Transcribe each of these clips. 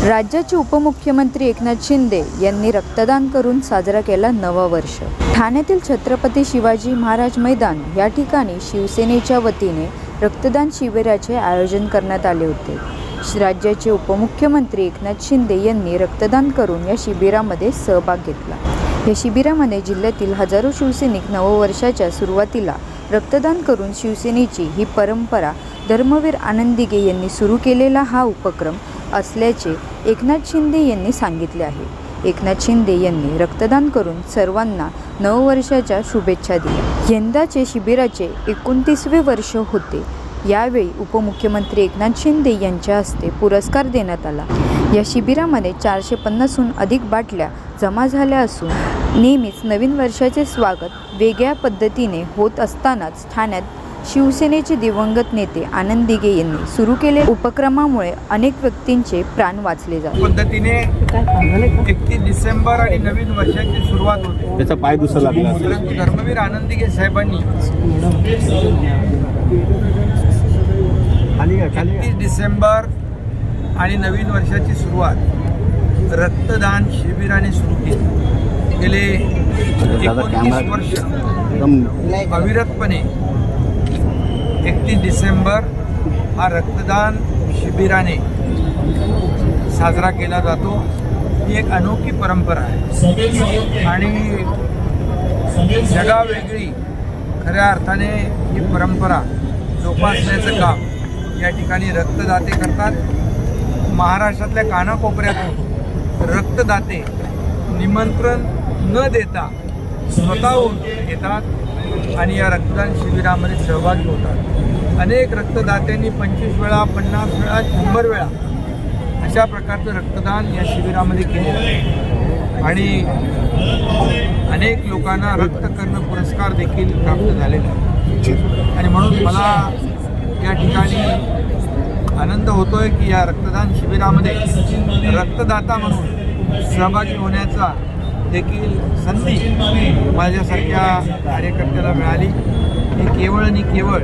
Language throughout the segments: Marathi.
राज्याचे उपमुख्यमंत्री एकनाथ शिंदे यांनी रक्तदान करून साजरा केला नवं वर्ष. ठाण्यातील छत्रपती शिवाजी महाराज मैदान या ठिकाणी शिवसेनेच्या वतीने रक्तदान शिबिराचे आयोजन करण्यात आले होते. राज्याचे उपमुख्यमंत्री एकनाथ शिंदे यांनी रक्तदान करून या शिबिरामध्ये सहभाग घेतला. या शिबिरामध्ये जिल्ह्यातील हजारो शिवसैनिक नववर्षाच्या सुरुवातीला रक्तदान करून शिवसेनेची ही परंपरा धर्मवीर आनंदिगे यांनी सुरू केलेला हा उपक्रम असल्याचे एकनाथ शिंदे यांनी सांगितले आहे. एकनाथ शिंदे यांनी रक्तदान करून सर्वांना नववर्षाच्या शुभेच्छा दिल्या. यंदाचे शिबिराचे एकोणतीसवे वर्ष होते. यावेळी उपमुख्यमंत्री एकनाथ शिंदे यांच्या हस्ते पुरस्कार देण्यात आला. या शिबिरामध्ये चारशे पन्नासहून अधिक बाटल्या जमा झाल्या असून नेहमीच नवीन वर्षाचे स्वागत वेगळ्या पद्धतीने होत असतानाच ठाण्यात शिवसेनेचे दिवंगत नेते आनंद दिघे यांनी सुरू केलेल्या उपक्रमामुळे अनेक व्यक्तींचे प्राण वाचले जातात पद्धतीने एकतीस डिसेंबर आणि नवीन वर्षाची सुरुवात होते. त्याचा पाय दुसरा लागला. परंतु धर्मवीर आनंदिगे साहेबांनी एकतीस डिसेंबर आणि नवीन वर्षाची सुरुवात रक्तदान शिबिराने सुरू केली. गेले एकोणतीस वर्ष एकदम अविरतपणे एकतीस डिसेंबर हा रक्तदान शिबिराने साजरा केला जातो. ही एक अनोखी परंपरा आहे. आणि जगावेगळी खऱ्या अर्थाने ही परंपरा जोपासण्याचं काम या ठिकाणी रक्तदाते करतात. महाराष्ट्रातल्या कानाकोपऱ्यातून रक्तदाते निमंत्रण न देता स्वतःहून येतात आणि या रक्तदान शिबिरामध्ये सहभागी होतात. अनेक रक्तदात्यांनी पंचवीस वेळा पन्नास वेळा शंभर वेळा अशा प्रकारचं रक्तदान या शिबिरामध्ये केलेलं आणि अनेक लोकांना रक्तकर्ण पुरस्कार देखील प्राप्त झालेला आणि म्हणून मला या ठिकाणी आनंद होतोय की या रक्तदान शिबिरामध्ये रक्तदाता म्हणून सहभागी होण्याचा देखील संधी माझ्यासारख्या कार्यकर्त्याला मिळाली. ही केवळ आणि केवळ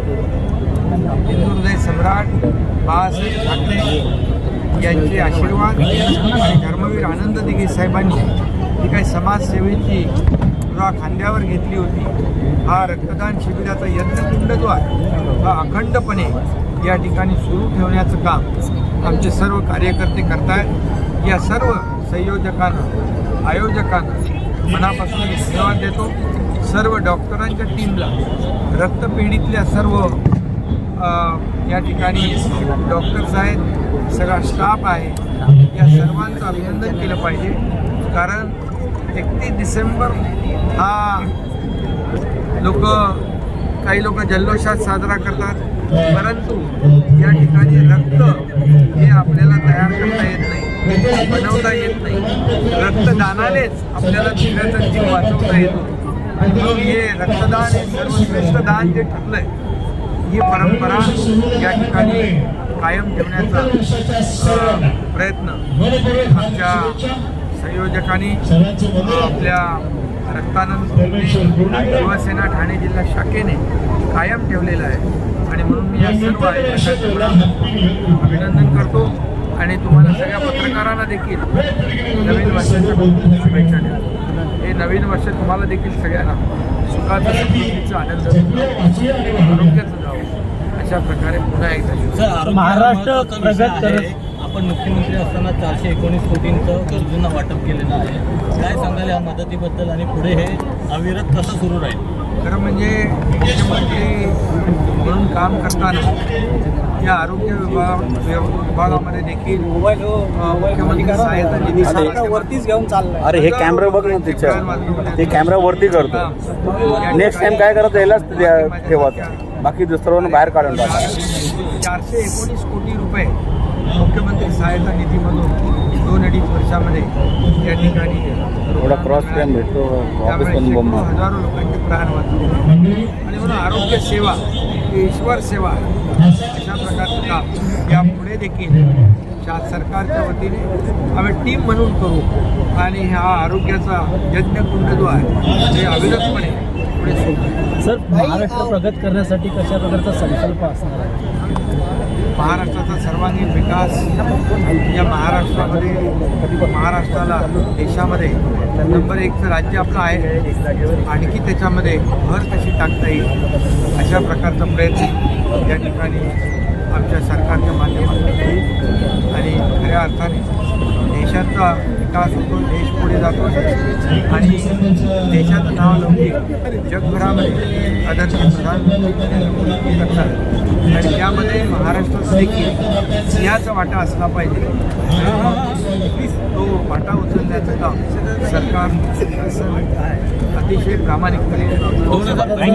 हिंदूहृदय सम्राट बाळासाहेब ठाकरे यांचे आशीर्वाद आणि धर्मवीर आनंद दिघे साहेबांनी जी काही समाजसेवेची मुद्रा खांद्यावर घेतली होती हा रक्तदान शिबिराचा यज्ञकुंडद्वार हा अखंडपणे या ठिकाणी सुरू ठेवण्याचं काम आमचे सर्व कार्यकर्ते करतायत. या सर्व संयोजकांना आयोजकांना मनापासून धन्यवाद देतो. सर्व डॉक्टरांच्या टीमला रक्तपेढीतल्या सर्व या ठिकाणी डॉक्टर्स आहेत सगळा स्टाफ आहे. या सर्वांचं अभिनंदन केलं पाहिजे. कारण एकतीस डिसेंबर हा लोक काही लोक जल्लोषात साजरा करतात. परंतु या ठिकाणी रक्त हे आपल्याला तयार करता येत नाही. बनवता येत नाही. रक्तदानानेच आपल्याला दुसऱ्याचा जीव वाचवता येतो. आणि हे रक्तदान हे सर्वश्रेष्ठ दान जे आहे ही परंपरा या ठिकाणी कायम ठेवण्याचा प्रयत्न आमच्या संयोजकांनी आपल्या रक्तानंद शिवसेना ठाणे जिल्हा शाखेने कायम ठेवलेला आहे. आणि म्हणून मी या सर्व अभिनंदन करतो. आणि तुम्हाला सगळ्या पत्रकारांना देखील नवीन वर्षाच्या शुभेच्छा देतो. हे नवीन वर्ष तुम्हाला देखील सगळ्यांना सुखाचं समृद्धीचं आनंद आरोग्याचं जावं अशा प्रकारे पुन्हा एकदा. महाराष्ट्र प्रगत आपण मुख्यमंत्री असताना चारशे एकोणीस कोटींचं गरजूंना वाटप केलेलं आहे. काय सांगाल या मदतीबद्दल आणि पुढे हे अविरत कसं सुरू राहील? खरं म्हणजे मुख्यमंत्री म्हणून काम करताना या आरोग्य विभाग विभागामध्ये देखील मुख्यमंत्री सहायता निधी वरतीच घेऊन चाललाय. अरे हे कॅमेरा बघ ना तिच्या. ते कॅमेरा वरती करतो. नेक्स्ट टाइम काय करतो यालाच द्या- ठेवत बाकी दुसऱ्यांना बाहेर काढून टाका चारशे एकोणीस कोटी रुपये मुख्यमंत्री सहायता निधीमधून दोन अडीच वर्षामध्ये या ठिकाणी थोडा क्रॉस भेटतो त्यामुळे हजारो लोकांचे प्राण वाचले आणि म्हणून आरोग्य सेवा ईश्वर सेवा. अशा प्रकारचं काम यापुढे देखील शा सरकारच्या वतीने आम्ही टीम म्हणून करू आणि हा आरोग्याचा यज्ञकुंड जो आहे ते अविरतपणे पुढे. सर महाराष्ट्र प्रगत करण्यासाठी कशा प्रकारचा संकल्प असणार आहे महाराष्ट्राचा सर्वांगीण विकास या महाराष्ट्रामध्ये महाराष्ट्राला देशामध्ये नंबर एकचं राज्य आपलं आहे. आणखी त्याच्यामध्ये भर कशी टाकता येईल अशा प्रकारचा प्रयत्न या ठिकाणी आमच्या सरकारच्या माध्यमातून आणि खऱ्या अर्थाने देशाचा विकास होतो देश पुढे जातो. आणि देशाचं नाव लवकर जगभरामध्ये आदरणीय प्रधानमंत्री नरेंद्र मोदी करतात आणि त्यामध्ये महाराष्ट्रात देखील सिंहाचा वाटा असला पाहिजे. तो वाटा उचलण्याचं काम सरकार असं अतिशय प्रामाणिकपणे हो